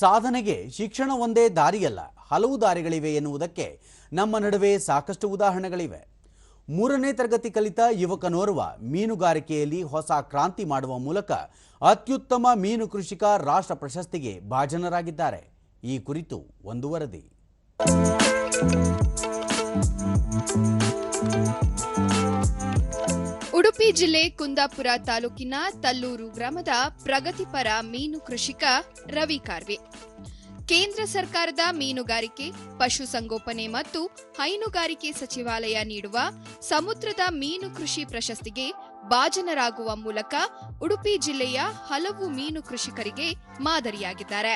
ಸಾಧನೆಗೆ ಶಿಕ್ಷಣ ಒಂದೇ ದಾರಿಯಲ್ಲ, ಹಲವು ದಾರಿಗಳಿವೆ ಎನ್ನುವುದಕ್ಕೆ ನಮ್ಮ ನಡುವೆ ಸಾಕಷ್ಟು ಉದಾಹರಣೆಗಳಿವೆ. ಮೂರನೇ ತರಗತಿ ಕಲಿತ ಯುವಕನೋರ್ವ ಮೀನುಗಾರಿಕೆಯಲ್ಲಿ ಹೊಸ ಕ್ರಾಂತಿ ಮಾಡುವ ಮೂಲಕ ಅತ್ಯುತ್ತಮ ಮೀನು ಕೃಷಿಕ ರಾಷ್ಟ್ರ ಪ್ರಶಸ್ತಿಗೆ ಭಾಜನರಾಗಿದ್ದಾರೆ. ಈ ಕುರಿತು ಒಂದು ವರದಿ. ಉಡುಪಿ ಜಿಲ್ಲೆ ಕುಂದಾಪುರ ತಾಲೂಕಿನ ತಲ್ಲೂರು ಗ್ರಾಮದ ಪ್ರಗತಿಪರ ಮೀನು ಕೃಷಿಕ ರವಿ ಕಾರ್ವೆ. ಕೇಂದ್ರ ಸರ್ಕಾರದ ಮೀನುಗಾರಿಕೆ ಪಶುಸಂಗೋಪನೆ ಮತ್ತು ಹೈನುಗಾರಿಕೆ ಸಚಿವಾಲಯ ನೀಡುವ ಸಮುದ್ರದ ಮೀನು ಕೃಷಿ ಪ್ರಶಸ್ತಿಗೆ ಭಾಜನರಾಗುವ ಮೂಲಕ ಉಡುಪಿ ಜಿಲ್ಲೆಯ ಹಲವು ಮೀನು ಕೃಷಿಕರಿಗೆ ಮಾದರಿಯಾಗಿದ್ದಾರೆ.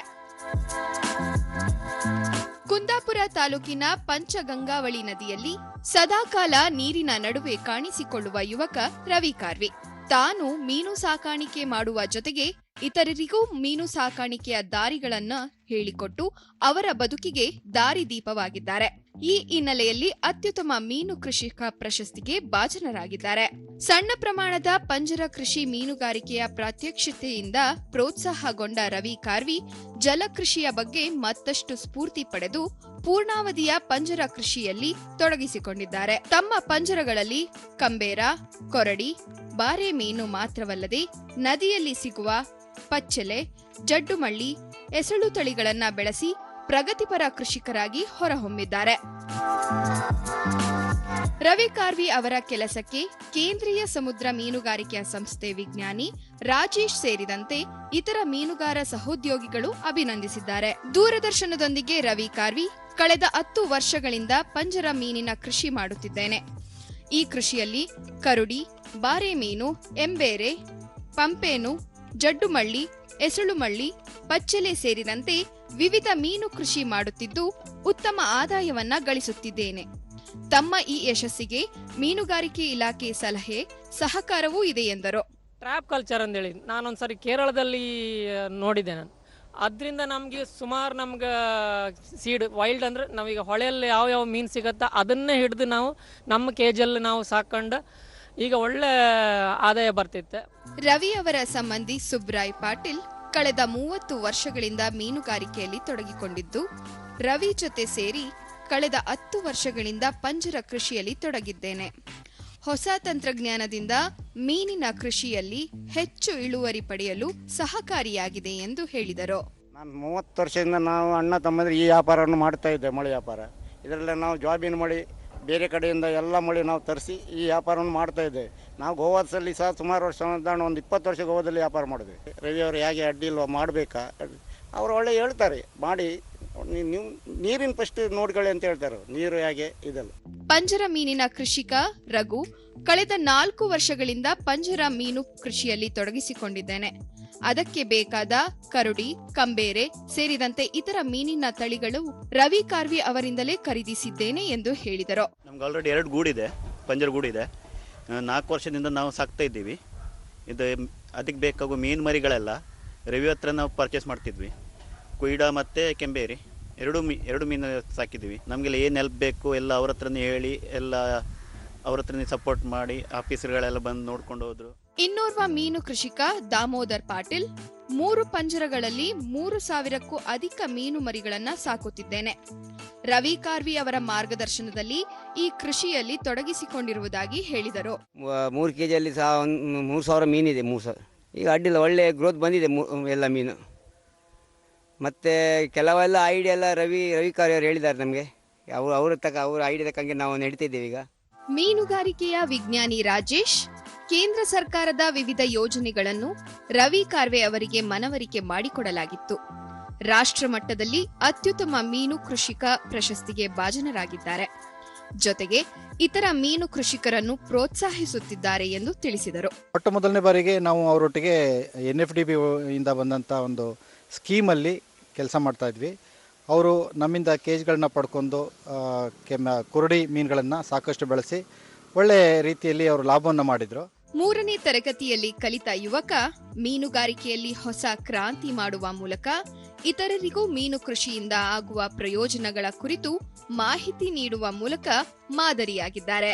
ಕುಂದಾಪುರ ತಾಲೂಕಿನ ಪಂಚಗಂಗಾವಳಿ ನದಿಯಲ್ಲಿ ಸದಾಕಾಲ ನೀರಿನ ನಡುವೆ ಕಾಣಿಸಿಕೊಳ್ಳುವ ಯುವಕ ರವಿ ಕಾರ್ವಿ. ತಾನು ಮೀನು ಸಾಕಾಣಿಕೆ ಮಾಡುವ ಜೊತೆಗೆ ಇತರರಿಗೂ ಮೀನು ಸಾಕಾಣಿಕೆಯ ದಾರಿಗಳನ್ನು ಹೇಳಿಕೊಟ್ಟು ಅವರ ಬದುಕಿಗೆ ದಾರಿದೀಪವಾಗಿದ್ದಾರೆ ಈ ಹಿನ್ನೆಲೆಯಲ್ಲಿ ಅತ್ಯುತ್ತಮ ಮೀನು ಕೃಷಿಕ ಪ್ರಶಸ್ತಿಗೆ ಭಾಜನರಾಗಿದ್ದಾರೆ. ಸಣ್ಣ ಪ್ರಮಾಣದ ಪಂಜರ ಕೃಷಿ ಮೀನುಗಾರಿಕೆಯ ಪ್ರಾತ್ಯಕ್ಷತೆಯಿಂದ ಪ್ರೋತ್ಸಾಹಗೊಂಡ ರವಿ ಕಾರ್ವಿ ಜಲಕೃಷಿಯ ಬಗ್ಗೆ ಮತ್ತಷ್ಟು ಸ್ಫೂರ್ತಿ ಪಡೆದು ಪೂರ್ಣಾವಧಿಯ ಪಂಜರ ಕೃಷಿಯಲ್ಲಿ ತೊಡಗಿಸಿಕೊಂಡಿದ್ದಾರೆ. ತಮ್ಮ ಪಂಜರಗಳಲ್ಲಿ ಕಂಬೇರ, ಕೊರಡಿ, ಬಾರೆ ಮೀನು ಮಾತ್ರವಲ್ಲದೆ ನದಿಯಲ್ಲಿ ಸಿಗುವ ಪಚ್ಚೆಲೆ, ಜಡ್ಡುಮಳ್ಳಿ ಎಸಳು ತಳಿಗಳನ್ನ ಬೆಳೆಸಿ ಪ್ರಗತಿಪರ ಕೃಷಿಕರಾಗಿ ಹೊರಹೊಮ್ಮಿದ್ದಾರೆ. ರವಿ ಕಾರ್ವಿ ಅವರ ಕೆಲಸಕ್ಕೆ ಕೇಂದ್ರೀಯ ಸಮುದ್ರ ಮೀನುಗಾರಿಕೆಯ ಸಂಸ್ಥೆ ವಿಜ್ಞಾನಿ ರಾಜೇಶ್ ಸೇರಿದಂತೆ ಇತರ ಮೀನುಗಾರ ಸಹೋದ್ಯೋಗಿಗಳು ಅಭಿನಂದಿಸಿದ್ದಾರೆ. ದೂರದರ್ಶನದೊಂದಿಗೆ ರವಿ ಕಾರ್ವಿ, ಕಳೆದ ಹತ್ತು ವರ್ಷಗಳಿಂದ ಪಂಜರ ಮೀನಿನ ಕೃಷಿ ಮಾಡುತ್ತಿದ್ದೇನೆ. ಈ ಕೃಷಿಯಲ್ಲಿ ಕರುಡಿ, ಬಾರೆ ಮೀನು, ಎಂಬೇರೆ, ಪಂಪೇನು, ಜಡ್ಡುಮಳ್ಳಿ ಎಸುಳುಮಳ್ಳಿ ಪಚ್ಚೆಲೆ ಸೇರಿದಂತೆ ವಿವಿಧ ಮೀನು ಕೃಷಿ ಮಾಡುತ್ತಿದ್ದು ಉತ್ತಮ ಆದಾಯವನ್ನ ಗಳಿಸುತ್ತಿದ್ದೇನೆ. ತಮ್ಮ ಈ ಯಶಸ್ಸಿಗೆ ಮೀನುಗಾರಿಕೆ ಇಲಾಖೆ ಸಲಹೆ ಸಹಕಾರವೂ ಇದೆ ಎಂದರು. ಟ್ರ್ಯಾಪ್ ಕಲ್ಚರ್ ಅಂತೇಳಿ ನಾನೊಂದ್ಸರಿ ಕೇರಳದಲ್ಲಿ ನೋಡಿದೆ ನೋಡಿದ್ದೆ ನಾನು. ಅದರಿಂದ ನಮಗೆ ಸುಮಾರು ನಮ್ಗೆ ಸೀಡ್ ವೈಲ್ಡ್ ಅಂದ್ರೆ ನಾವೀಗ ಹೊಳೆಯಲ್ಲಿ ಯಾವ ಯಾವ ಮೀನು ಸಿಗತ್ತಾ ಅದನ್ನೇ ಹಿಡಿದು ನಾವು ನಮ್ಮ ಕೇಜಲ್ಲಿ ನಾವು ಸಾಕೊಂಡು ಈಗ ಒಳ್ಳೆ ಆದಾಯ ಬರ್ತಿತ್ತೆ. ರವಿ ಅವರ ಸಂಬಂಧಿ ಸುಬ್ರಾಯ್ ಪಾಟೀಲ್ ಕಳೆದ ಮೂವತ್ತು ವರ್ಷಗಳಿಂದ ಮೀನುಗಾರಿಕೆಯಲ್ಲಿ ತೊಡಗಿಕೊಂಡಿದ್ದು, ರವಿ ಜೊತೆ ಸೇರಿ ಕಳೆದ ಹತ್ತು ವರ್ಷಗಳಿಂದ ಪಂಜರ ಕೃಷಿಯಲ್ಲಿ ತೊಡಗಿದ್ದೇನೆ. ಹೊಸ ತಂತ್ರಜ್ಞಾನದಿಂದ ಮೀನಿನ ಕೃಷಿಯಲ್ಲಿ ಹೆಚ್ಚು ಇಳುವರಿ ಪಡೆಯಲು ಸಹಕಾರಿಯಾಗಿದೆ ಎಂದು ಹೇಳಿದರು. ನಾನು ಮೂವತ್ತು ವರ್ಷದಿಂದ ನಾವು ಅಣ್ಣ ತಮ್ಮಂದ್ರೆ ಈ ವ್ಯಾಪಾರವನ್ನು ಮಾಡ್ತಾ ಇದ್ದೆ, ಮಳೆ ವ್ಯಾಪಾರ. ಇದರಲ್ಲಿ ನಾವು ಜಾಬಿನ ಮಳಿ ಬೇರೆ ಕಡೆಯಿಂದ ಎಲ್ಲ ಮಳೆ ನಾವು ತರಿಸಿ ಈ ವ್ಯಾಪಾರವನ್ನು ಮಾಡ್ತಾ ಇದ್ದೇವೆ ನಾವು ಗೋವಾದಲ್ಲಿ ಸಹ ಸುಮಾರು ವರ್ಷ ಒಂದು ಇಪ್ಪತ್ತು ವರ್ಷ ಗೋವಾದಲ್ಲಿ ವ್ಯಾಪಾರ ಮಾಡಿದ್ವಿ ರವಿಯವರು ಹೇಗೆ ಅಡ್ಡಿ ಇಲ್ವಾ ಮಾಡಬೇಕಾ? ಅವರು ಒಳ್ಳೆ ಹೇಳ್ತಾರೆ, ಮಾಡಿ ನೀವು ನೀರಿನ ಫಸ್ಟ್ ನೋಡ್ಕೊಳ್ಳಿ ಅಂತ ಹೇಳ್ತಾರೆ ನೀರು ಹೇಗೆ, ಇದಲ್ಲ. ಪಂಜರ ಮೀನಿನ ಕೃಷಿಕ ರಘು ಕಳೆದ ನಾಲ್ಕು ವರ್ಷಗಳಿಂದ ಪಂಜರ ಮೀನು ಕೃಷಿಯಲ್ಲಿ ತೊಡಗಿಸಿಕೊಂಡಿದ್ದೇನೆ. ಅದಕ್ಕೆ ಬೇಕಾದ ಕರುಡಿ, ಕಂಬೇರೆ ಸೇರಿದಂತೆ ಇತರ ಮೀನಿನ ತಳಿಗಳು ರವಿ ಕಾರ್ವಿ ಅವರಿಂದಲೇ ಖರೀದಿಸಿದ್ದೇನೆ ಎಂದು ಹೇಳಿದರು. ನಮ್ಗೆ ಆಲ್ರೆಡಿ ಎರಡು ಗೂಡಿದೆ ಪಂಜರ ಗೂಡಿದೆ ನಾಲ್ಕು ವರ್ಷದಿಂದ ನಾವು ಸಾಕ್ತಾ ಇದ್ದೀವಿ. ಇದು ಅದಕ್ಕೆ ಬೇಕಾಗುವ ಮೀನು ಮರಿಗಳೆಲ್ಲ ರವಿ ಹತ್ರ ನಾವು ಪರ್ಚೇಸ್ ಮಾಡ್ತಿದ್ವಿ. ಕುಯ್ಡ ಮತ್ತು ಕೆಂಬೇರಿ, ಎರಡು ಮೀ, ಎರಡು ಮೀನು ಸಾಕಿದ್ದೀವಿ. ನಮಗೆಲ್ಲ ಏನು ಹೆಲ್ಪ್ ಬೇಕು ಎಲ್ಲ ಅವ್ರ ಹತ್ರನೇ ಹೇಳಿ, ಎಲ್ಲ ಅವ್ರ ಹತ್ರನೇ ಸಪೋರ್ಟ್ ಮಾಡಿ ಆಫೀಸರ್ಗಳೆಲ್ಲ ಬಂದು ನೋಡ್ಕೊಂಡು ಹೋದ್ರು. ಇನ್ನೋರ್ವ ಮೀನು ಕೃಷಿಕ ದಾಮೋದರ್ ಪಾಟೀಲ್ ಮೂರು ಪಂಜರಗಳಲ್ಲಿ ಮೂರು ಸಾವಿರಕ್ಕೂ ಅಧಿಕ ಮೀನು ಮರಿಗಳನ್ನ ಸಾಕುತ್ತಿದ್ದೇನೆ. ರವಿ ಕಾರ್ವಿ ಅವರ ಮಾರ್ಗದರ್ಶನದಲ್ಲಿ ಈ ಕೃಷಿಯಲ್ಲಿ ತೊಡಗಿಸಿಕೊಂಡಿರುವುದಾಗಿ ಹೇಳಿದರು. ಮೂರು ಕೆ ಜಿಯಲ್ಲಿ ಸಹ ಒಂದು ಮೂರು ಸಾವಿರ ಮೀನಿದೆ ಮೂರು ಸಾವಿರ ಈಗ ಅಡ್ಡಿಲ್ಲ ಒಳ್ಳೆ ಗ್ರೋತ್ ಬಂದಿದೆ ಮೂ- ಎಲ್ಲ ಮೀನು. ಮತ್ತು ಕೆಲವೆಲ್ಲ ಐಡಿಯಾ ಎಲ್ಲ ರವಿ ರವಿ ಕಾರ್ವಿ ಅವರು ಹೇಳಿದ್ದಾರೆ ನಮಗೆ. ಅವರು ಅವ್ರ ತಕ್ಕ ಅವ್ರ ಐಡಿಯಾ ತಕ್ಕಂಗೆ ನಾವು ನಡೀತಿದ್ದೇವೆ ಈಗ. ಮೀನುಗಾರಿಕೆಯ ವಿಜ್ಞಾನಿ ರಾಜೇಶ್ ಕೇಂದ್ರ ಸರ್ಕಾರದ ವಿವಿಧ ಯೋಜನೆಗಳನ್ನು ರವಿ ಕಾರ್ವೆ ಅವರಿಗೆ ಮನವರಿಕೆ ಮಾಡಿಕೊಡಲಾಗಿತ್ತು. ರಾಷ್ಟ್ರ ಮಟ್ಟದಲ್ಲಿ ಅತ್ಯುತ್ತಮ ಮೀನು ಕೃಷಿಕ ಪ್ರಶಸ್ತಿಗೆ ಭಾಜನರಾಗಿದ್ದಾರೆ. ಜೊತೆಗೆ ಇತರ ಮೀನು ಕೃಷಿಕರನ್ನು ಪ್ರೋತ್ಸಾಹಿಸುತ್ತಿದ್ದಾರೆ ಎಂದು ತಿಳಿಸಿದರು. ಮೊಟ್ಟ ಮೊದಲನೇ ಬಾರಿಗೆ ನಾವು ಅವರೊಟ್ಟಿಗೆ ಎನ್ ಎಫ್ ಡಿ ಬಿ ಇಂದ ಬಂದಂಥ ಒಂದು ಸ್ಕೀಮಲ್ಲಿ ಕೆಲಸ ಮಾಡ್ತಾ ಇದ್ವಿ. ಅವರು ನಮ್ಮಿಂದ ಕೇಜ್ಗಳನ್ನ ಪಡ್ಕೊಂಡು ಕುರುಡಿ ಮೀನುಗಳನ್ನು ಸಾಕಷ್ಟು ಬೆಳೆಸಿ ಒಳ್ಳೆ ರೀತಿಯಲ್ಲಿ ಅವರು ಲಾಭವನ್ನು ಮಾಡಿದರು. ಮೂರನೇ ತರಗತಿಯಲ್ಲಿ ಕಲಿತ ಯುವಕ ಮೀನುಗಾರಿಕೆಯಲ್ಲಿ ಹೊಸ ಕ್ರಾಂತಿ ಮಾಡುವ ಮೂಲಕ ಇತರರಿಗೂ ಮೀನು ಕೃಷಿಯಿಂದ ಆಗುವ ಪ್ರಯೋಜನಗಳ ಕುರಿತು ಮಾಹಿತಿ ನೀಡುವ ಮೂಲಕ ಮಾದರಿಯಾಗಿದ್ದಾರೆ.